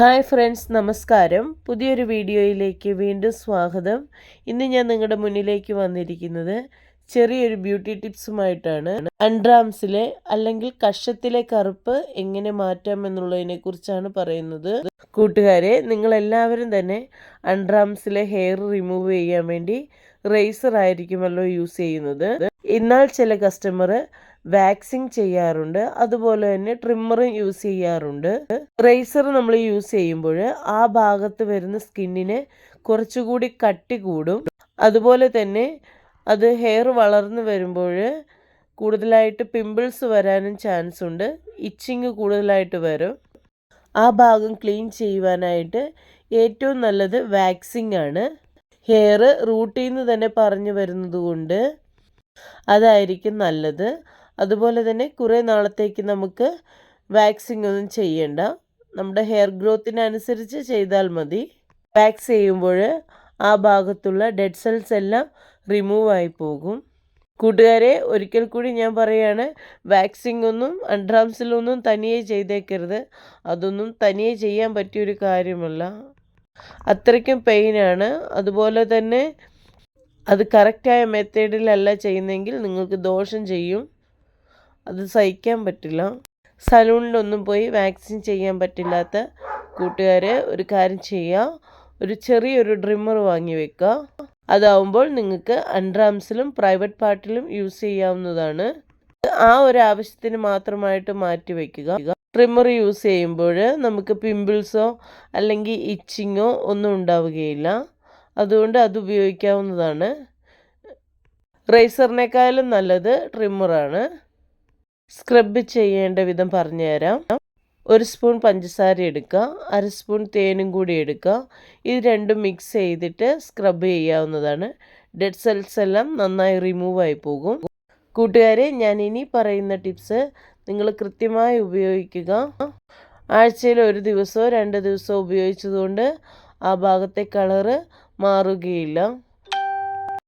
Hi friends നമസ്കാരം. പുതിയൊരു വീഡിയോയിലേക്ക് വീണ്ടും സ്വാഗതം. ഇന്ന് ഞാൻ നിങ്ങളുടെ മുന്നിലേക്ക് വന്നിരിക്കുന്നത് ചെറിയൊരു ബ്യൂട്ടി ടിപ്സുമായിട്ടാണ്. അൺഡ്രാംസിലെ അല്ലെങ്കിൽ കഷത്തിലെ കറുപ്പ് എങ്ങനെ മാറ്റാം എന്നുള്ളതിനെ കുറിച്ചാണ് പറയുന്നത്. കൂട്ടുകാരെ നിങ്ങളെല്ലാവരും തന്നെ അൺഡ്രാംസിലെ ഹെയർ റിമൂവ് ചെയ്യാൻ വേണ്ടി റേസർ ആയിരിക്കുമല്ലോ യൂസ് ചെയ്യുന്നത്. എന്നാൽ ചില കസ്റ്റമർ വാക്സിങ് ചെയ്യാറുണ്ട്. അതുപോലെ തന്നെ ട്രിമ്മറും യൂസ് ചെയ്യാറുണ്ട്. റേസർ നമ്മൾ യൂസ് ചെയ്യുമ്പോൾ ആ ഭാഗത്ത് വരുന്ന സ്കിന്നിനെ കുറച്ചുകൂടി കട്ടി കൂടും. അതുപോലെ തന്നെ അത് ഹെയർ വളർന്നു വരുമ്പോൾ കൂടുതലായിട്ട് പിമ്പിൾസ് വരാനും ചാൻസ് ഉണ്ട്. ഇച്ചിങ് കൂടുതലായിട്ട് വരും. ആ ഭാഗം ക്ലീൻ ചെയ്യുവാനായിട്ട് ഏറ്റവും നല്ലത് വാക്സിങ് ആണ്. ഹെയർ റൂട്ടിൽ നിന്ന് തന്നെ പറഞ്ഞു വരുന്നത് കൊണ്ട് അതായിരിക്കും നല്ലത്. അതുപോലെ തന്നെ കുറേ നാളത്തേക്ക് നമുക്ക് വാക്സിങ് ഒന്നും ചെയ്യേണ്ട. നമ്മുടെ ഹെയർ ഗ്രോത്തിനനുസരിച്ച് ചെയ്താൽ മതി. വാക്സ് ചെയ്യുമ്പോൾ ആ ഭാഗത്തുള്ള ഡെഡ് സെൽസ് എല്ലാം റിമൂവ് ആയി പോകും. കൂട്ടുകാരെ ഒരിക്കൽ കൂടി ഞാൻ പറയുകയാണ് വാക്സിംഗ് ഒന്നും അൺഡ്രാംസിലൊന്നും തനിയെ ചെയ്തേക്കരുത്. അതൊന്നും തനിയെ ചെയ്യാൻ പറ്റിയൊരു കാര്യമല്ല. അത്രയ്ക്കും പെയിനാണ് അതുപോലെ തന്നെ അത് കറക്റ്റായ മെത്തേഡിലല്ല ചെയ്യുന്നതെങ്കിൽ നിങ്ങൾക്ക് ദോഷം ചെയ്യും. അത് സഹിക്കാൻ പറ്റില്ല. സലൂണിലൊന്നും പോയി വാക്സിൻ ചെയ്യാൻ പറ്റില്ലാത്ത കൂട്ടുകാരെ ഒരു കാര്യം ചെയ്യുക ഒരു ചെറിയൊരു ഡ്രിമ്മർ വാങ്ങി വെക്കുക അതാവുമ്പോൾ നിങ്ങൾക്ക് അൺഡ്രാംസിലും പ്രൈവറ്റ് പാർട്ടിലും യൂസ് ചെയ്യാവുന്നതാണ്. ആ ഒരു ആവശ്യത്തിന് മാത്രമായിട്ട് മാറ്റി വയ്ക്കുക ട്രിമ്മർ യൂസ് ചെയ്യുമ്പോൾ നമുക്ക് പിമ്പിൾസോ അല്ലെങ്കിൽ ഇച്ചിങ്ങോ ഒന്നും ഉണ്ടാവുകയില്ല. അതുകൊണ്ട് അത് ഉപയോഗിക്കാവുന്നതാണ്. റേസറിനേക്കാളും നല്ലത് ട്രിമ്മറാണ് സ്ക്രബ് ചെയ്യേണ്ട വിധം പറഞ്ഞുതരാം. ഒരു സ്പൂൺ പഞ്ചസാര എടുക്കുക. അര സ്പൂൺ തേനും കൂടി എടുക്കുക. ഇത് രണ്ടും മിക്സ് ചെയ്തിട്ട് സ്ക്രബ് ചെയ്യാവുന്നതാണ്. ഡെഡ് സെൽസ് എല്ലാം നന്നായി റിമൂവ് ആയി പോകും. കൂട്ടുകാരെ ഞാൻ ഇനി പറയുന്ന ടിപ്സ് നിങ്ങൾ കൃത്യമായി ഉപയോഗിക്കുക. ആഴ്ചയിൽ ഒരു ദിവസമോ രണ്ട് ദിവസമോ ഉപയോഗിച്ചതുകൊണ്ട് ആ ഭാഗത്തെ കളറ് മാറുകയില്ല.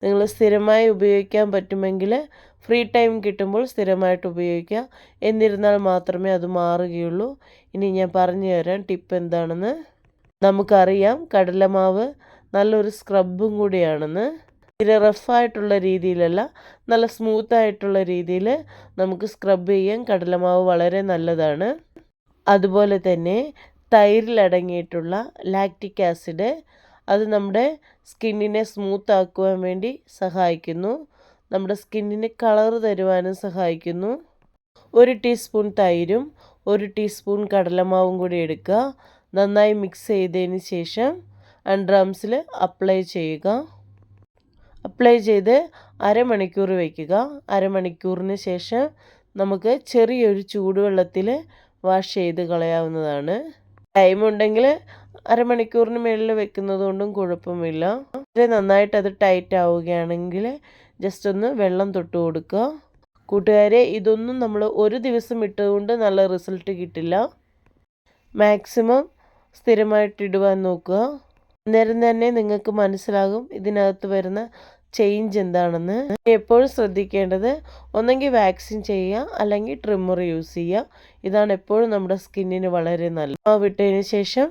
നിങ്ങൾ സ്ഥിരമായി ഉപയോഗിക്കാൻ പറ്റുമെങ്കിൽ ഫ്രീ ടൈം കിട്ടുമ്പോൾ സ്ഥിരമായിട്ട് ഉപയോഗിക്കുക. എന്നിരുന്നാൽ മാത്രമേ അത് മാറുകയുള്ളൂ. ഇനി ഞാൻ പറഞ്ഞു തരാം ടിപ്പ് എന്താണെന്ന്. നമുക്കറിയാം കടലമാവ് നല്ലൊരു സ്ക്രബും കൂടിയാണെന്ന്. തീരെ റഫായിട്ടുള്ള രീതിയിലല്ല നല്ല സ്മൂത്തായിട്ടുള്ള രീതിയിൽ നമുക്ക് സ്ക്രബ് ചെയ്യാൻ കടലമാവ് വളരെ നല്ലതാണ്. അതുപോലെ തന്നെ തൈരിലടങ്ങിയിട്ടുള്ള ലാക്റ്റിക് ആസിഡ് അത് നമ്മുടെ സ്കിന്നിനെ സ്മൂത്ത് ആക്കുവാൻ വേണ്ടി സഹായിക്കുന്നു. നമ്മുടെ സ്കിന്നിന് കളർ തരുവാനും സഹായിക്കുന്നു. ഒരു ടീസ്പൂൺ തൈരും ഒരു ടീസ്പൂൺ കടലമാവും കൂടി എടുക്കുക. നന്നായി മിക്സ് ചെയ്തതിന് ശേഷം അൺഡ്രാംസിൽ അപ്ലൈ ചെയ്യുക. അപ്ലൈ ചെയ്ത് അരമണിക്കൂർ വയ്ക്കുക അരമണിക്കൂറിന് ശേഷം നമുക്ക് ചെറിയൊരു ചൂടുവെള്ളത്തിൽ വാഷ് ചെയ്ത് കളയാവുന്നതാണ്. ടൈം ഉണ്ടെങ്കിൽ അരമണിക്കൂറിന് മുകളിൽ വെക്കുന്നത് കൊണ്ടും കുഴപ്പമില്ല. നന്നായിട്ട് അത് ടൈറ്റ് ആവുകയാണെങ്കിൽ ജസ്റ്റ് ഒന്ന് വെള്ളം തൊട്ട് കൊടുക്കുക. കൂട്ടുകാരെ ഇതൊന്നും നമ്മൾ ഒരു ദിവസം ഇട്ടതുകൊണ്ട് നല്ല റിസൾട്ട് കിട്ടില്ല. മാക്സിമം സ്ഥിരമായിട്ട് ഇടുവാൻ നോക്കുക. അന്നേരം തന്നെ നിങ്ങൾക്ക് മനസ്സിലാകും ഇതിനകത്ത് വരുന്ന ചേഞ്ച് എന്താണെന്ന്. എപ്പോഴും ശ്രദ്ധിക്കേണ്ടത് ഒന്നെങ്കിൽ വാക്സിൻ ചെയ്യുക അല്ലെങ്കിൽ ട്രിമ്മർ യൂസ് ചെയ്യുക. ഇതാണ് എപ്പോഴും നമ്മുടെ സ്കിന്നിന് വളരെ നല്ല വിട്ടതിന് ശേഷം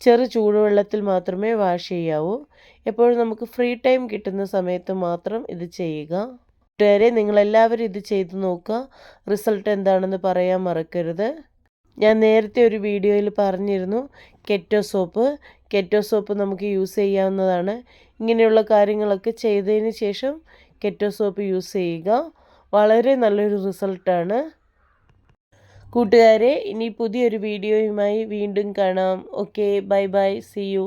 ചെറു ചൂടുവെള്ളത്തിൽ മാത്രമേ വാഷ് ചെയ്യാവൂ. എപ്പോഴും നമുക്ക് ഫ്രീ ടൈം കിട്ടുന്ന സമയത്ത് മാത്രം ഇത് ചെയ്യുക. കൂട്ടുകാരെ നിങ്ങളെല്ലാവരും ഇത് ചെയ്ത് നോക്കുക. റിസൾട്ട് എന്താണെന്ന് പറയാൻ മറക്കരുത്. ഞാൻ നേരത്തെ ഒരു വീഡിയോയിൽ പറഞ്ഞിരുന്നു കെറ്റോ സോപ്പ് കെറ്റോ സോപ്പ് നമുക്ക് യൂസ് ചെയ്യാവുന്നതാണ്. ഇങ്ങനെയുള്ള കാര്യങ്ങളൊക്കെ ചെയ്തതിന് ശേഷം കെറ്റോ സോപ്പ് യൂസ് ചെയ്യുക. വളരെ നല്ലൊരു റിസൾട്ടാണ്. കൂട്ടുകാരെ ഇനി പുതിയൊരു വീഡിയോയുമായി വീണ്ടും കാണാം. Okay bye bye. See you.